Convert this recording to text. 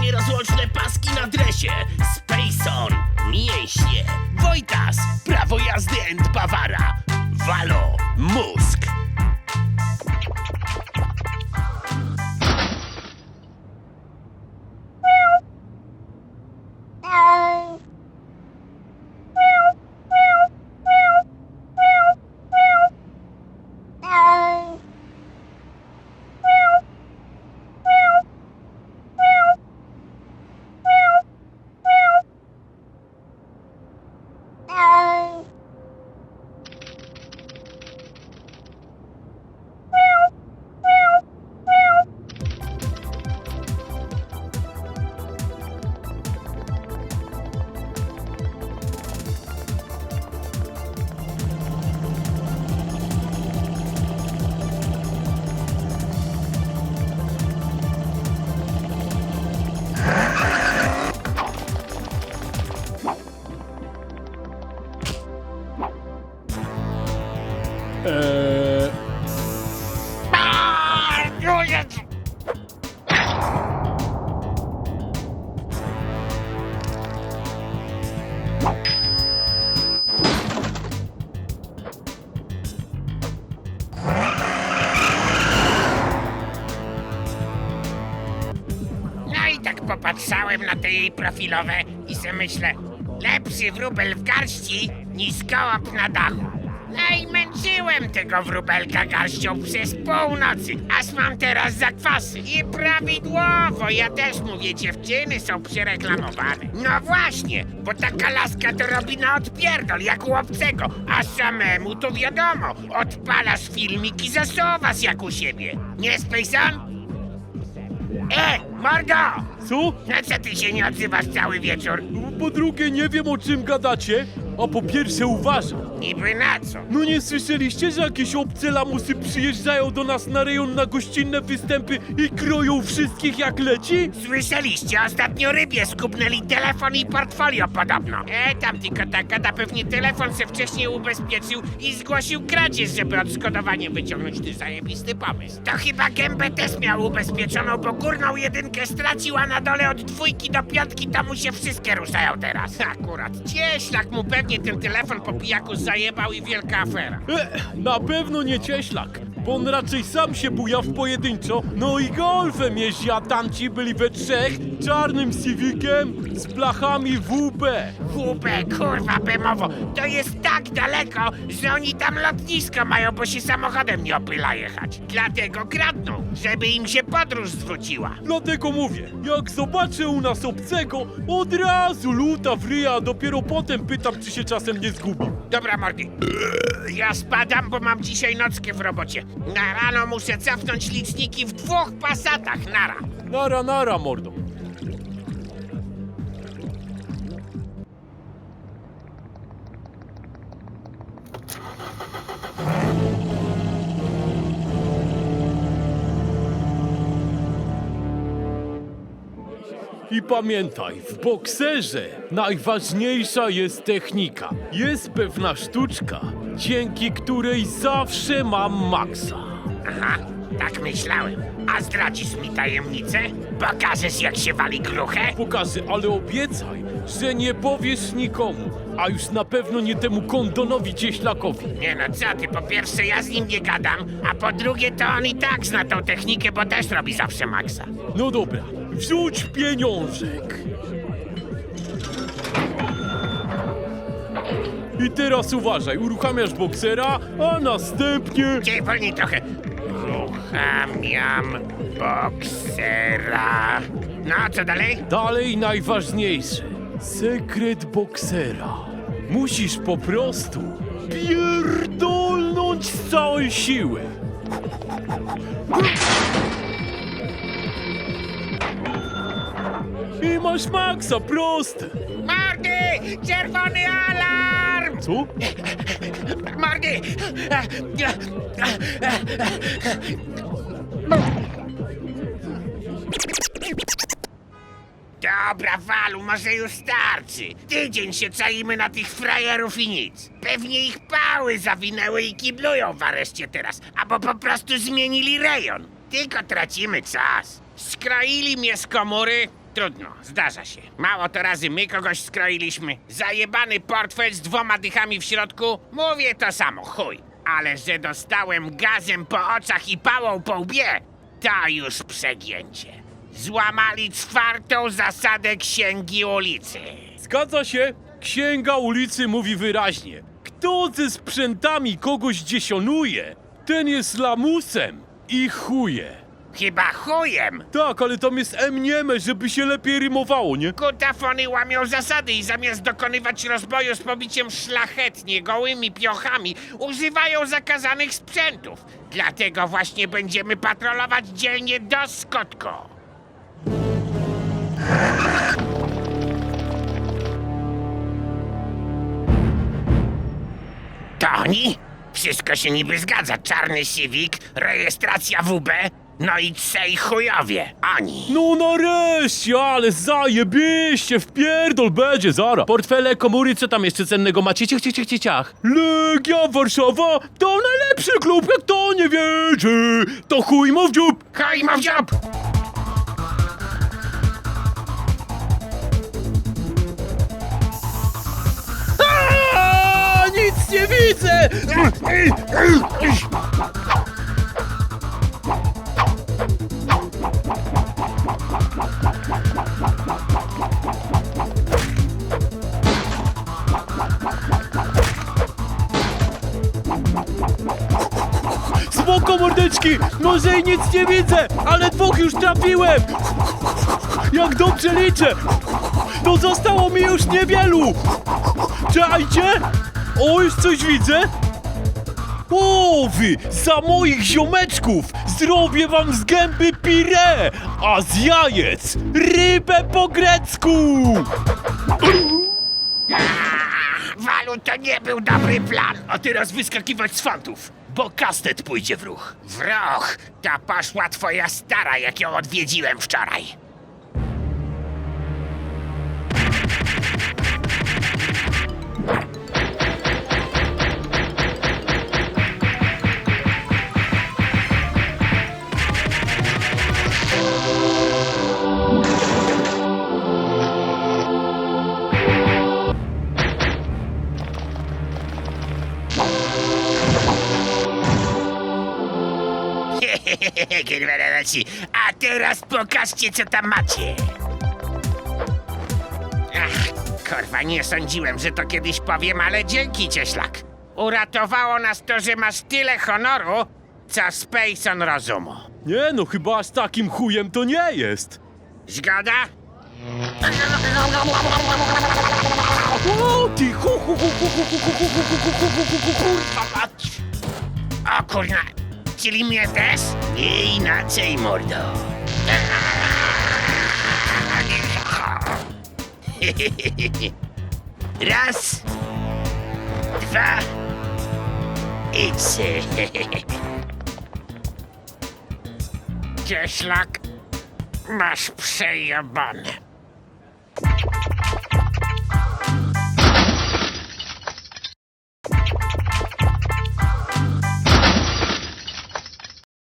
Nierozłączne paski na dresie. Spacon, mięśnie. Wojtas, prawo jazdy and Bawara. Walo, mózg. Popatrzałem na te jej profilowe i se myślę, lepszy wróbel w garści niż kołap na dachu. No i męczyłem tego wróbelka garścią przez północy, aż mam teraz zakwasy. I prawidłowo, ja też mówię, dziewczyny są przereklamowane. No właśnie, bo taka laska to robi na odpierdol, jak u obcego, a samemu to wiadomo, odpalasz filmik i zasuwasz jak u siebie. Nie, Spacon? E, mordo! Co? Na co ty się nie odzywasz cały wieczór? Po drugie, nie wiem o czym gadacie, a po pierwsze uważam. Niby na co? No nie słyszeliście, że jakieś obce lamusy przyjeżdżają do nas na rejon na gościnne występy i kroją wszystkich jak leci? Słyszeliście, ostatnio rybie skubnęli telefon i portfolio podobno. E, tam tylko ta gada pewnie telefon se wcześniej ubezpieczył i zgłosił kradzież, żeby odszkodowanie wyciągnąć. Ty zajebisty pomysł. To chyba gębę też miał ubezpieczoną, bo górną jedynkę stracił, a na dole od dwójki do piątki to mu się wszystkie ruszają teraz. Akurat. Cieślak mu pewnie ten telefon po pijaku zajebał i wielka afera. E, na pewno nie cieślak, bo on raczej sam się buja w pojedynczo, no i golfem jeździ, a tamci byli we trzech, czarnym Civicem z blachami WB. Chłopę, kurwa, bemowo, to jest tak daleko, że oni tam lotnisko mają, bo się samochodem nie opyla jechać. Dlatego kradną, żeby im się podróż zwróciła. Dlatego mówię, jak zobaczę u nas obcego, od razu luta w ryja, a dopiero potem pytam, czy się czasem nie zgubił. Dobra, mordy. Ja spadam, bo mam dzisiaj nockę w robocie. Na rano muszę cofnąć liczniki w dwóch pasatach, nara. Nara, nara, mordo. I pamiętaj, w bokserze najważniejsza jest technika. Jest pewna sztuczka, dzięki której zawsze mam maksa. Aha, tak myślałem. A zdradzisz mi tajemnicę? Pokażesz, jak się wali gruchę? Pokażę, ale obiecaj, że nie powiesz nikomu, a już na pewno nie temu kondonowi cieślakowi. Nie no, co ty, po pierwsze ja z nim nie gadam, a po drugie to on i tak zna tą technikę, bo też robi zawsze maksa. No dobra, wrzuć pieniążek. I teraz uważaj, uruchamiasz boksera, a następnie... Dzień wolniej trochę. Uruchamiam boksera. No, co dalej? Dalej najważniejsze. Sekret boksera. Musisz po prostu pierdolnąć z całej siły. I masz maksa, proste. Mardy! Czerwony alarm! Co? Mardy! Dobra, Walu, może już starczy. Tydzień się czajmy na tych frajerów i nic. Pewnie ich pały zawinęły i kiblują w areszcie teraz, albo po prostu zmienili rejon. Tylko tracimy czas. Skroili mnie z komory, Trudno, zdarza się. Mało to razy my kogoś skroiliśmy. Zajebany portfel z dwoma dychami w środku, mówię to samo, chuj. Ale że dostałem gazem po oczach i pałą po łbie, to już przegięcie. Złamali czwartą zasadę księgi ulicy. Zgadza się, księga ulicy mówi wyraźnie. Kto ze sprzętami kogoś dziesionuje, ten jest lamusem i chuje. Chyba chujem. Tak, ale tam jest M nieme, żeby się lepiej rymowało, nie? Kutafony łamią zasady i zamiast dokonywać rozboju z pobiciem szlachetnie, gołymi piochami, używają zakazanych sprzętów. Dlatego właśnie będziemy patrolować dzielnie do skotko. To oni? Wszystko się niby zgadza. Czarny Civic, rejestracja WB, no i cej chujowie. Oni. No nareszcie, ale zajebiście, wpierdol będzie, zara. Portfele, komóry, co tam jeszcze cennego macie? Ciach, ciach, ciach, ciach, ciach. Legia Warszawa to najlepszy klub, jak to nie wierzy. To chuj mu w dziób. Hoj, ma w dziób! A, nic nie widzę! Spoko mordeczki, może i nic nie widzę, ale dwóch już trafiłem! Jak dobrze liczę, to zostało mi już niewielu! Czajcie! O, już coś widzę! O, wy, za moich ziomeczków zrobię wam z gęby pire, a z jajec rybę po grecku! Walu, to nie był dobry plan. A teraz wyskakiwać z fantów, bo kastet pójdzie w ruch. Wroch, ta poszła twoja stara, jak ją odwiedziłem wczoraj. Kurwa, A teraz pokażcie, co tam macie. Ach, kurwa, nie sądziłem, że to kiedyś powiem, ale dzięki, cieślak. Uratowało nas to, że masz tyle honoru, co Spacon rozumu. Nie no, chyba aż takim chujem to nie jest. Zgoda? O, ty hu, hu, hu, hu, hu, hu, hu, hu, hu, hu, hu, hu, hu, hu, kurwa mać. O kurna, czyli mnie też? Nie inaczej, mordo. Raz, dwa i trzy. Cieślak, masz przejebane.